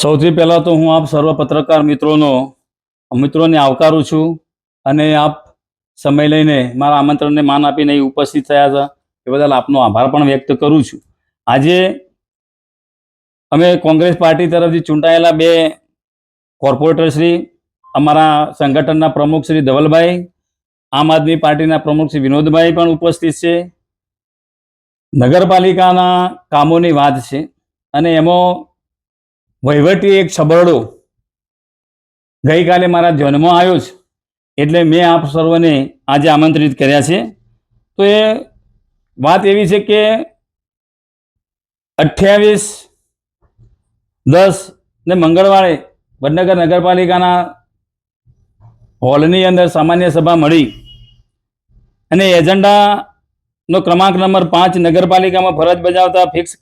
સૌથી પહેલાં તો હું આપ સર્વ પત્રકાર મિત્રોનો, મિત્રોને આવકારું છું અને આપ સમય લઈને મારા આમંત્રણને માન આપીને ઉપસ્થિત થયા હતા એ બદલ આપનો આભાર પણ વ્યક્ત કરું છું. આજે અમે કોંગ્રેસ પાર્ટી તરફથી ચૂંટાયેલા બે કોર્પોરેટર શ્રી, અમારા સંગઠનના પ્રમુખ શ્રી ધવલભાઈ, આમ આદમી પાર્ટીના પ્રમુખ શ્રી વિનોદભાઈ પણ ઉપસ્થિત છે. નગરપાલિકાના કામોની વાત છે અને એમાં વહીવટી એક છબરડો ગઈકાલે મારા ધ્યાનમાં આવ્યો છે, એટલે મેં આપ સર્વને આજે આમંત્રિત કર્યા છે. તો એ વાત એવી છે કે અઠ્યાવીસ, દસ ને મંગળવારે વડનગર નગરપાલિકાના હોલની અંદર સામાન્ય સભા મળી અને એજન્ડાનો ક્રમાંક નંબર પાંચ નગરપાલિકામાં ફરજ બજાવતા ફિક્સ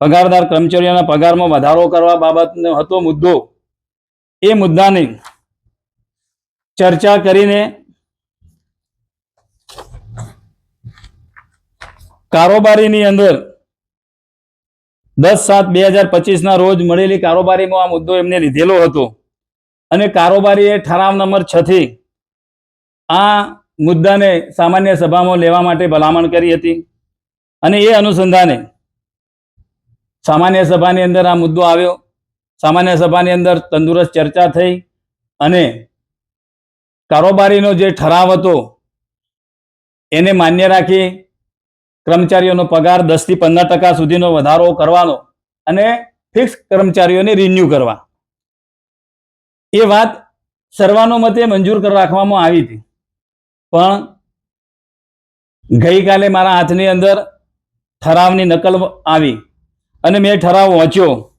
પગારદાર કર્મચારીઓના પગારમાં વધારો કરવા બાબતનો હતો મુદ્દો. એ મુદ્દાની ચર્ચા કરીને કારોબારીની અંદર દસ સાત બે હજાર પચીસના રોજ મળેલી કારોબારીમાં આ મુદ્દો એમને લીધેલો હતો. અને કારોબારીએ ઠરાવ નંબર છ થી આ મુદ્દાને સામાન્ય સભામાં લેવા માટે ભલામણ કરી હતી. અને એ અનુસંધાને સામાન્ય સભાની અંદર આ મુદ્દો આવ્યો. સામાન્ય સભાની અંદર તંદુરસ્ત ચર્ચા થઈ અને કારોબારીનો જે ઠરાવ હતો, એને માન્ય રાખી કર્મચારીઓનો પગાર દસથી પંદર ટકા સુધીનો વધારો કરવાનો અને ફિક્સ કર્મચારીઓને રિન્યુ કરવા. એ વાત સર્વાનુમતે મંજૂર કર રાખવામાં આવી હતી. પણ ગઈકાલે મારા હાથની અંદર ઠરાવની નકલ આવી. અને મેં ઠરાવ વાંચ્યો.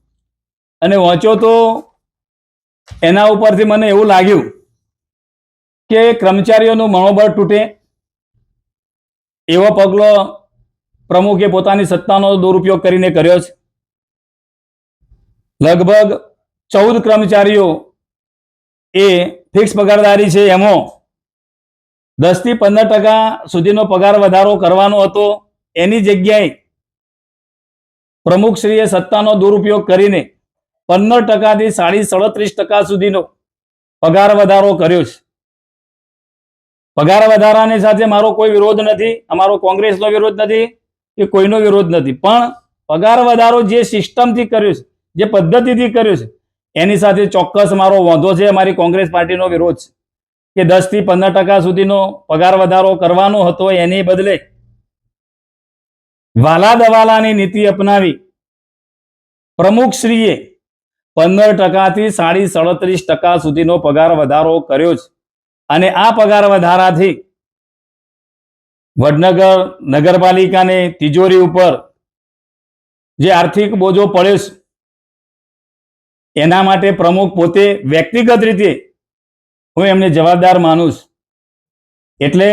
અને વાંચ્યો તો એના ઉપરથી મને એવું લાગ્યું કે કર્મચારીઓનું મનોબળ તૂટે. એવો પગલો પ્રમુખે પોતાની સત્તાનો દુરુપયોગ કરીને કર્યો છે. લગભગ ચૌદ કર્મચારીઓ એ ફિક્સ પગારદારી છે એમાં. દસથી પંદર ટકા સુધીનો પગાર વધારો કરવાનો હતો એની જગ્યાએ પ્રમુખશ્રીએ સત્તાનો દુરુપયોગ કરીને પંદર ટકાથી સાડી સડત્રીસ ટકા સુધીનો પગાર વધારો કર્યો છે. પગાર વધારાની સાથે મારો કોઈ વિરોધ નથી, અમારો કોંગ્રેસનો વિરોધ નથી કે કોઈનો વિરોધ નથી. પણ પગાર વધારો જે સિસ્ટમથી કર્યો છે, જે પદ્ધતિથી કર્યો છે, એની સાથે ચોક્કસ મારો વાંધો છે, અમારી કોંગ્રેસ પાર્ટીનો વિરોધ છે કે દસથી પંદર ટકા સુધીનો પગાર વધારો કરવાનો હતો એની બદલે વાલા દવાલાની નીતિ અપનાવી. પ્રમુખશ્રીએ પંદર ટકાથી સાડી સડત્રીસ ટકા સુધીનો પગાર વધારો કર્યો છે. અને આ પગાર વધારાથી વડનગર નગરપાલિકાને તિજોરી ઉપર જે આર્થિક બોજો પડ્યો છે, એના માટે પ્રમુખ પોતે વ્યક્તિગત રીતે હું એમને જવાબદાર માનું છું. એટલે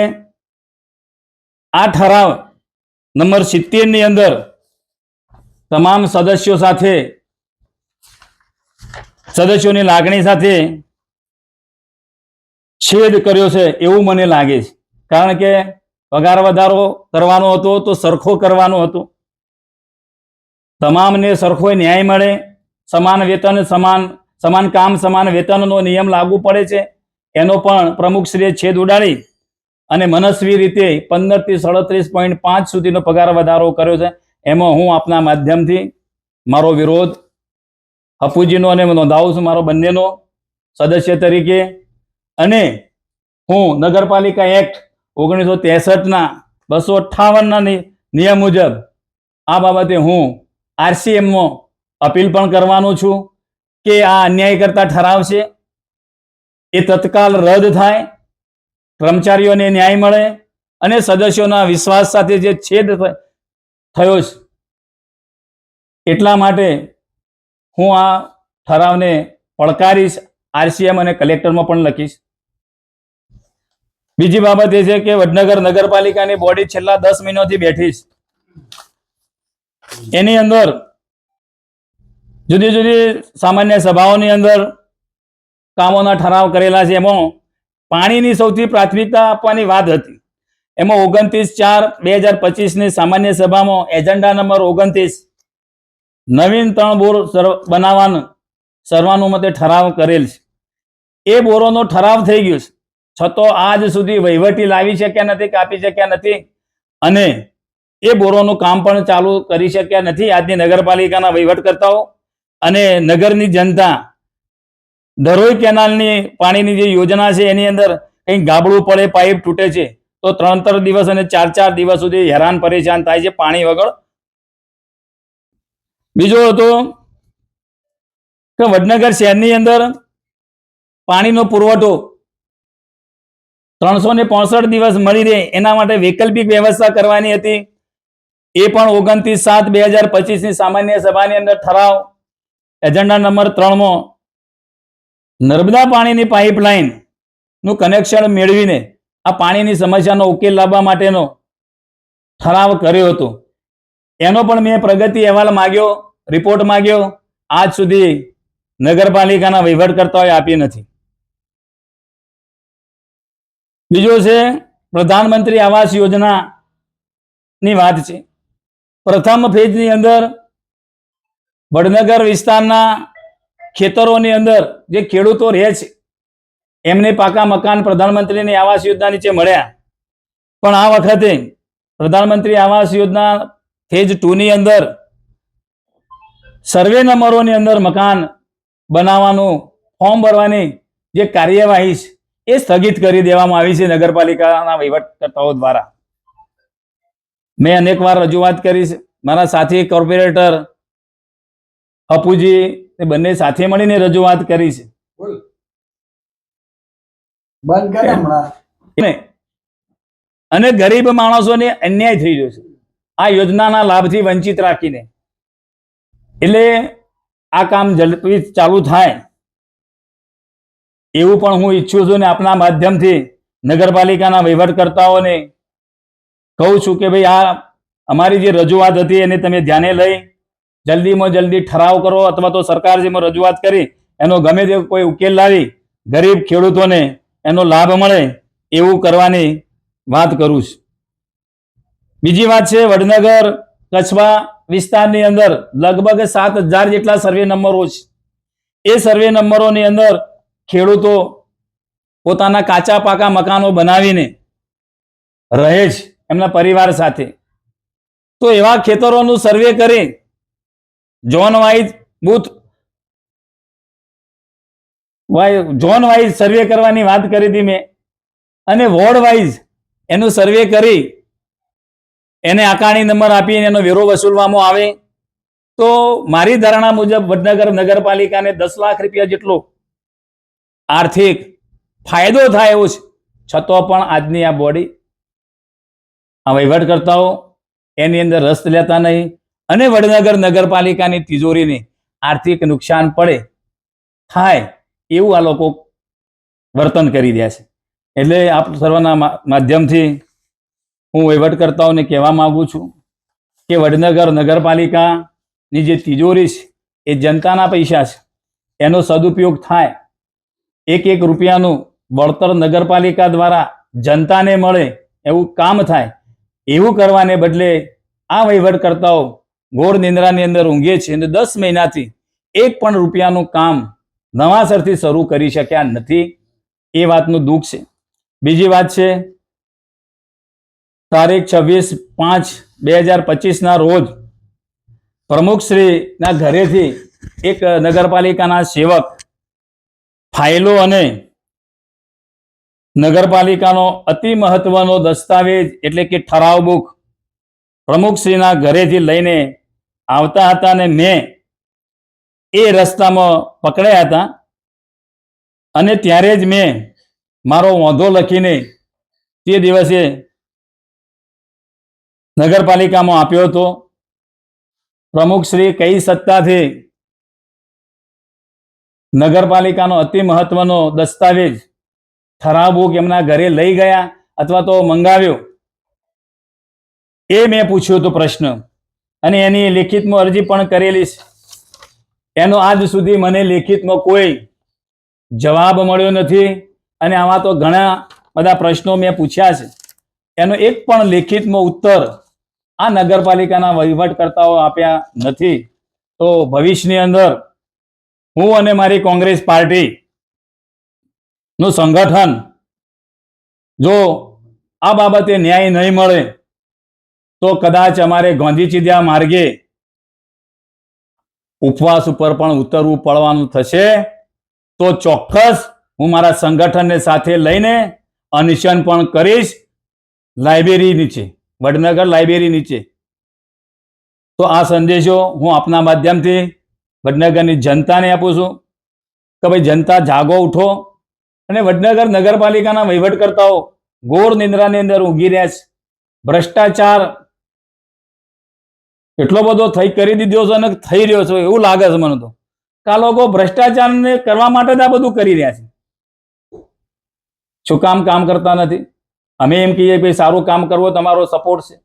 આ ઠરાવ નંબર સિત્તેરની અંદર તમામ સદસ્યો સાથે, સદસ્યોની લાગણી સાથે છેદ કર્યો છે એવું મને લાગે છે. કારણ કે પગાર વધારો કરવાનો હતો તો સરખો કરવાનો હતો. તમામને સરખો ન્યાય મળે, સમાન વેતન, સમાન સમાન કામ, સમાન વેતનનો નિયમ લાગુ પડે છે. એનો પણ પ્રમુખશ્રીએ છેદ ઉડાડી. અને મનસ્વી રીતે પંદરથી સડત્રીસ પોઈન્ટ પાંચ સુધીનો પગાર વધારો કર્યો છે. એમાં હું આપના માધ્યમથી મારો વિરોધ હપુજીનો અને નોંધાવું છું મારો બંનેનો સદસ્ય તરીકે. અને હું નગરપાલિકા એક્ટ ઓગણીસો ત્રેસઠના બસો અઠ્ઠાવનના નિયમ મુજબ આ બાબતે હું આરસીએમમાં અપીલ પણ કરવાનો છું કે આ અન્યાય કરતા ઠરાવ છે એ તત્કાલ રદ થાય. કર્મચારીઓને ન્યાય મળે અને સદસ્યોના વિશ્વાસ સાથે જે છેદ થયો છે, એટલા માટે હું આ ઠરાવને પડકારીશ, આરસીએમ અને કલેક્ટરમાં પણ લખીશ. બીજી બાબત એ છે કે વડનગર નગરપાલિકાની બોડી છેલ્લા દસ મહિનાથી બેઠી છે. એની અંદર જુદી જુદી સામાન્ય સભાઓની અંદર કામોના ઠરાવ કરેલા છે, એમાં પાણીની સૌથી પ્રાથમિકતા આપવાની વાત હતી. એમાં ઓગણત્રીસ ચાર બે હજાર પચીસની સામાન્ય સભામાં એજન્ડા નંબર ઓગણત્રીસ, નવીન ત્રણ બોર બનાવવાનું, સર્વાનુમતે ઠરાવ કરેલ છે. એ બોરોનો ઠરાવ થઈ ગયો છે. છતાં આજ સુધી વહીવટી લાવી શક્યા નથી, કાપી શક્યા નથી અને એ બોરોનું કામ પણ ચાલુ કરી શક્યા નથી. આજની નગરપાલિકાના વહીવટકર્તાઓ અને નગરની જનતા દરોઈ કેનાલની પાણીની જે યોજના છે, એની અંદર કંઈક ગાબડું પડે, પાઇપ તૂટે છે, તો ત્રણ ત્રણ દિવસ અને ચાર ચાર દિવસ સુધી હેરાન, પરેશાન થાય છે પાણી વગર. બીજો હતો કે વડનગર શહેરની અંદર પાણીનો પુરવઠો ત્રણસો ને પોસઠ દિવસ મળી રહે, એના માટે વૈકલ્પિક વ્યવસ્થા કરવાની હતી. એ પણ ઓગણત્રીસ સાત બે હજાર પચીસની સામાન્ય સભાની અંદર ઠરાવ. એજન્ડા નંબર ત્રણમાં નર્મદા પાણીની પાઇપલાઇનનું કનેક્શન મેળવીને આ પાણીની સમસ્યાનો ઉકેલ લાવવા માટેનો ઠરાવ કર્યો હતો. એનો પણ મેં પ્રગતિ અહેવાલ માગ્યો રિપોર્ટ માગ્યો. આજ સુધી નગરપાલિકાના વહીવટકર્તાઓએ આપી નથી. બીજો છે, પ્રધાનમંત્રી આવાસ યોજના ની વાત છે. પ્રથમ ફેજની અંદર વડનગર વિસ્તારના ખેતરોની અંદર જે ખેડૂતો રહે છે, એમને પાકા મકાન પ્રધાનમંત્રીની આવાસ યોજના નીચે મળ્યા. પણ આ વખતે પ્રધાનમંત્રી આવાસ યોજના ફેજ ટુની અંદર સર્વે નંબરોની અંદર મકાન બનાવવાનું ફોર્મ ભરવાની જે કાર્યવાહી છે, એ સ્થગિત કરી દેવામાં આવી છે નગરપાલિકાના વહીવટકર્તાઓ દ્વારા. મેં અનેકવાર રજૂઆત કરી છે. મારા સાથી કોર્પોરેટર અપુજી એ બંને સાથે મળીને રજૂઆત કરી છે. અને ગરીબ માણસોને અન્યાય થઈ રહ્યો છે. આ યોજનાના લાભથી વંચિત રાખીને. એટલે આ કામ ઝડપી ચાલુ થાય. એવું પણ હું ઈચ્છું છું ને આપના માધ્યમથી નગરપાલિકાના વહીવટકર્તાઓને કહું છું કે ભાઈ આ અમારી જે રજૂઆત હતી એને તમે ધ્યાને લઈ જલ્દીમાં જલ્દી ઠરાવ કરો અથવા તો સરકાર જેમાં રજૂઆત કરી, એનો ગમે તે કોઈ ઉકેલ લાવી, ગરીબ ખેડૂતોને એનો લાભ મળે એવું કરવાની વાત કરું છું. બીજી વાત છે, વડનગર કચ્છવા વિસ્તારની અંદર લગભગ સાત હજાર જેટલા સર્વે નંબરો છે. એ સર્વે નંબરોની અંદર ખેડૂતો પોતાના કાચા પાકા મકાનો બનાવીને રહે છે એમના પરિવાર સાથે. તો એવા ખેતરોનું સર્વે કરી zone wise booth. Zone wise survey કરવાની વાત કરી હતી મેં. અને વોર્ડ વાઇઝ એનું સર્વે કરી. એને આકારણી નંબર આપીને એનો વેરો વસૂલવામાં આવે. તો મારી ધારણા મુજબ વડનગર નગરપાલિકાને દસ લાખ રૂપિયા જેટલો આર્થિક ફાયદો થાય એવો છે. છતાં પણ આજની આ બોડી આ વહીવટકર્તાઓ એની અંદર રસ લેતા નહીં. અને વડનગર નગરપાલિકાની તિજોરીને આર્થિક નુકસાન પડે, થાય એવું આ લોકો વર્તન કરી રહ્યા છે. એટલે આપ સર્વના માધ્યમથી હું વહીવટકર્તાઓને કહેવા માગું છું કે વડનગર નગરપાલિકાની જે તિજોરી છે, એ જનતાના પૈસા છે. એનો સદુપયોગ થાય. એક એક રૂપિયાનું વળતર નગરપાલિકા દ્વારા જનતાને મળે એવું કામ થાય. એવું કરવાને બદલે આ વહીવટકર્તાઓ ઘોર નિંદ્રાની અંદર ઊંઘે છે અને દસ મહિનાથી એક પણ રૂપિયાનું કામ નવાસરથી શરૂ કરી શક્યા નથી. એ વાતનું દુઃખ છે. બીજી વાત છે, તારીખ છવ્વીસ પાંચ બે હજાર પચીસના રોજ પ્રમુખશ્રીના ઘરેથી એક નગરપાલિકાના સેવક ફાઇલો અને નગરપાલિકાનો અતિ મહત્વનો દસ્તાવેજ એટલે કે ઠરાવ બુક પ્રમુખશ્રીના ઘરેથી લઈને આવતા હતા અને મેં એ રસ્તામાં પકડ્યા હતા. અને ત્યારે જ મેં મારો વાંધો લખીને તે દિવસે નગરપાલિકામાં આપ્યો હતો. પ્રમુખશ્રી કઈ સત્તાથી નગરપાલિકાનો અતિ મહત્વનો દસ્તાવેજ ઠરાવ બુક એમના ઘરે લઈ ગયા અથવા તો મંગાવ્યો? એ મેં પૂછ્યો હતો પ્રશ્ન. અને એની લેખિતમાં અરજી પણ કરેલી છે. એનો આજ સુધી મને લેખિતમાં કોઈ જવાબ મળ્યો નથી અને આમાં તો ઘણા બધા પ્રશ્નો મેં પૂછ્યા છે. એનો એક પણ લેખિતમાં ઉત્તર આ નગરપાલિકાના વહીવટકર્તાઓ આપ્યા નથી. તો ભવિષ્યની અંદર હું અને મારી કોંગ્રેસ પાર્ટી નું સંગઠન જો આ બાબતે ન્યાય નહીં મળે તો કદાચ અમારે ગાંધી ચીધ્યા માર્ગે ઉપવાસ ઉપર પણ ઉતરવું પડવાનું થશે. તો ચોક્કસ હું મારા સંગઠનને સાથે લઈને અનિશન પણ કરીશ લાઇબ્રેરી નીચે, વડનગર લાઇબ્રેરી નીચે. તો આ સંદેશો હું આપના માધ્યમથી વડનગરની જનતાને આપું છું કે ભાઈ જનતા જાગો, ઉઠો અને વડનગર નગરપાલિકાના વહીવટકર્તાઓ ઘોર નિંદ્રાની અંદર ઊંઘી રહ્યા છે. ભ્રષ્ટાચાર એટલો બધો થઈ કરી દીધો છે અને થઈ રહ્યો છે, એવું લાગે છે મને તો. આ લોકો ભ્રષ્ટાચારને કરવા માટે જ આ બધું કરી રહ્યા છે. શું કામ કામ કરતા નથી? અમે એમ કહીએ કે સારું કામ કરવો, તમારો સપોર્ટ છે.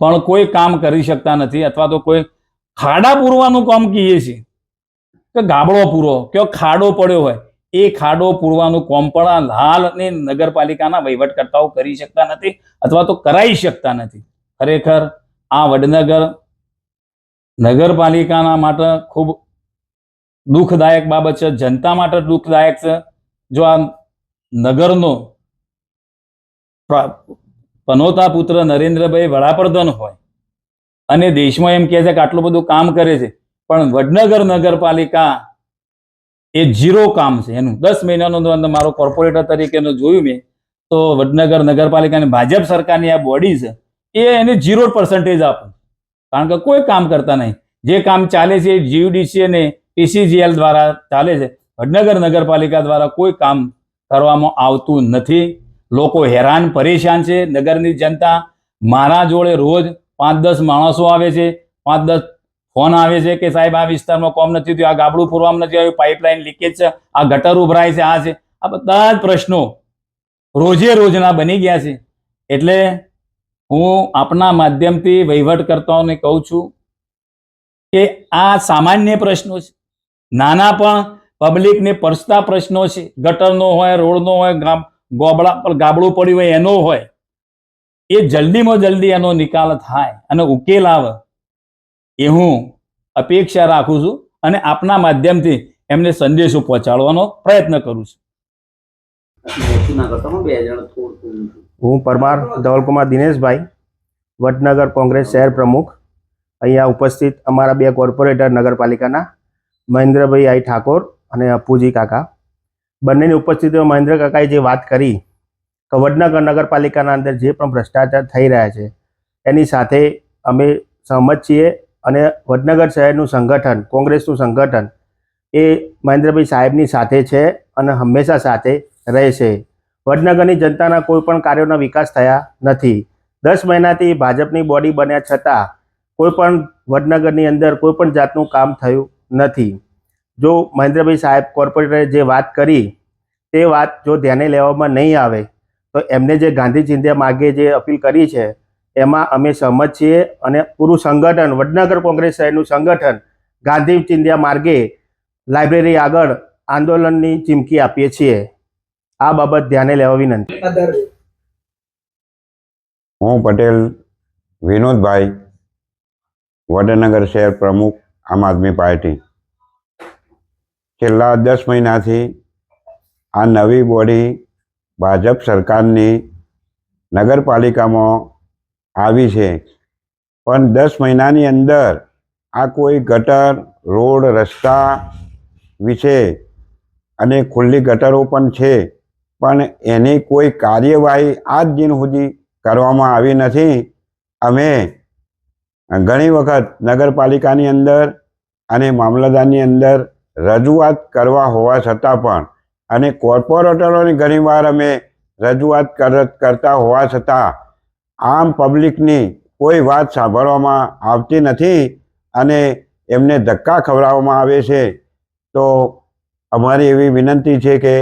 પણ કોઈ કામ કરી શકતા નથી, અથવા તો કોઈ ખાડા પૂરવાનું કામ કહીએ છીએ. કે ગાબડો પૂરો કે ખાડો પડ્યો હોય, એ ખાડો પૂરવાનું કોમ પણ હાલ અને નગરપાલિકાના વહીવટકર્તાઓ કરી શકતા નથી, અથવા તો કરાઈ શકતા નથી. ખરેખર આ વડનગર નગરપાલિકાના માટે ખૂબ દુઃખદાયક બાબત છે. જનતા માટે દુઃખદાયક છે. જો આ નગરનો પનોતા પુત્ર નરેન્દ્રભાઈ વડાપ્રધાન હોય અને દેશમાં એમ કહે છે કે આટલું બધું કામ કરે છે, પણ વડનગર નગરપાલિકા એ ઝીરો કામ છે. એનું દસ મહિનાનો અંદર મારો કોર્પોરેટર તરીકેનું જોયું મેં, તો વડનગર નગરપાલિકાની ભાજપ સરકારની આ બોડી છે એ એને ઝીરો પર્સન્ટેજ આપો. કારણ કે કોઈ કામ કરતા નહીં. જે કામ ચાલે છે જીયુડીસી અને પીસીજીએલ દ્વારા ચાલે છે, વડનગર નગરપાલિકા દ્વારા કોઈ કામ કરવામાં આવતું નથી. લોકો હેરાન, પરેશાન છે. નગરની જનતા મારા જોડે રોજ પાંચ દસ માણસો આવે છે. પાંચ દસ ફોન આવે છે કે સાહેબ, આ વિસ્તારમાં કોમ નથી થયું, આ ગાબડું પૂરવામાં નથી આવ્યું, પાઇપલાઇન લીકેજ છે, આ ગટર ઉભરાય છે, આ છે. આ બધા જ પ્રશ્નો રોજે રોજના બની ગયા છે. એટલે હું આપના માધ્યમથી વહીવટકર્તાઓને કહું છું કે આ સામાન્ય પ્રશ્નો છે. નાના પણ પબ્લિકને પરસતા પ્રશ્નો છે. ગટરનો હોય રોડનો હોય ગોબડા પર ગાબડું પડ્યું હોય, એનો હોય. એ જલ્દીમાં જલ્દી એનો નિકાલ થાય અને ઉકેલ આવે એ હું અપેક્ષા રાખું છું અને આપના માધ્યમથી એમને સંદેશો પહોંચાડવાનો પ્રયત્ન કરું છું. હો પરમાર ધવલકુમાર દિનેશભાઈ, વડનગર કોંગ્રેસ શહેર પ્રમુખ. અહીંયા ઉપસ્થિત અમારા બે કોર્પોરેટર નગરપાલિકાના મહેન્દ્રભાઈ આઈ ઠાકોર અને અપુજી કાકા. બંનેની ઉપસ્થિતિમાં મહેન્દ્ર કાકાએ જે વાત કરી કે વડનગર નગરપાલિકાના અંદર જે પણ ભ્રષ્ટાચાર થઈ રહ્યા છે, એની સાથે અમે સહમત છીએ અને વડનગર શહેરનું સંગઠન, કોંગ્રેસનું સંગઠન એ મહેન્દ્રભાઈ સાહેબની સાથે છે અને હંમેશા સાથે રહેશે. વડનગરની જનતાના કોઈ પણ કાર્યોનો વિકાસ થયા નથી. દસ મહિનાથી ભાજપની બોડી બન્યા છતાં કોઈ પણ વડનગરની અંદર કોઈ પણ જાતનું કામ થયું નથી. જો મહેન્દ્રભાઈ સાહેબ કોર્પોરેટરે જે વાત કરી, તે વાત જો ધ્યાને લેવામાં નહીં આવે, તો એમને જે ગાંધી ચિંધ્યા માર્ગે જે અપીલ કરી છે, એમાં અમે સહમત છીએ અને પૂરું સંગઠન, વડનગર કોંગ્રેસ શહેરનું સંગઠન ગાંધી ચિંધ્યા માર્ગે લાઇબ્રેરી આગળ આંદોલનની ચીમકી આપીએ છીએ. આ બાબત ધ્યાને લેવા વિનંતી. હું પટેલ વિનોદભાઈ વડનગર શહેર પ્રમુખ આમ આદમી પાર્ટી. છેલ્લા દસ મહિનાથી આ નવી બોડી ભાજપ સરકારની નગરપાલિકામાં આવી છે. પણ દસ મહિનાની અંદર આ કોઈ ગટર રોડ રસ્તા વિશે અને ખુલ્લી ગટરો પણ છે. પણ એની કોઈ કાર્યવાહી આજ દિન સુધી કરવામાં આવી નથી. અમે ઘણી વખત નગરપાલિકાની અંદર અને મામલતદારની અંદર રજૂઆત કરવા હોવા છતાં પણ અને કોર્પોરેટરોની ઘણીવાર અમે રજૂઆત કર, કરતા હોવા છતાં આમ પબ્લિકની કોઈ વાત સાંભળવામાં આવતી નથી અને એમને ધક્કા ખવડાવવામાં આવે છે. તો અમારી એવી વિનંતી છે કે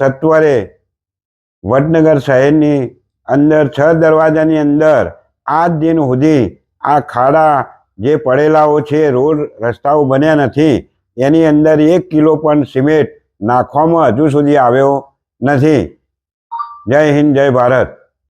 સત્વરે વડનગર શહેરની અંદર, છ દરવાજાની અંદર, આજ દિન સુધી આ ખાડા જે પડેલાઓ છે, રોડ રસ્તાઓ બન્યા નથી. એની અંદર એક કિલો પણ સિમેન્ટ નાખવામાં હજુ સુધી આવ્યો નથી. જય હિન્દ, જય ભારત.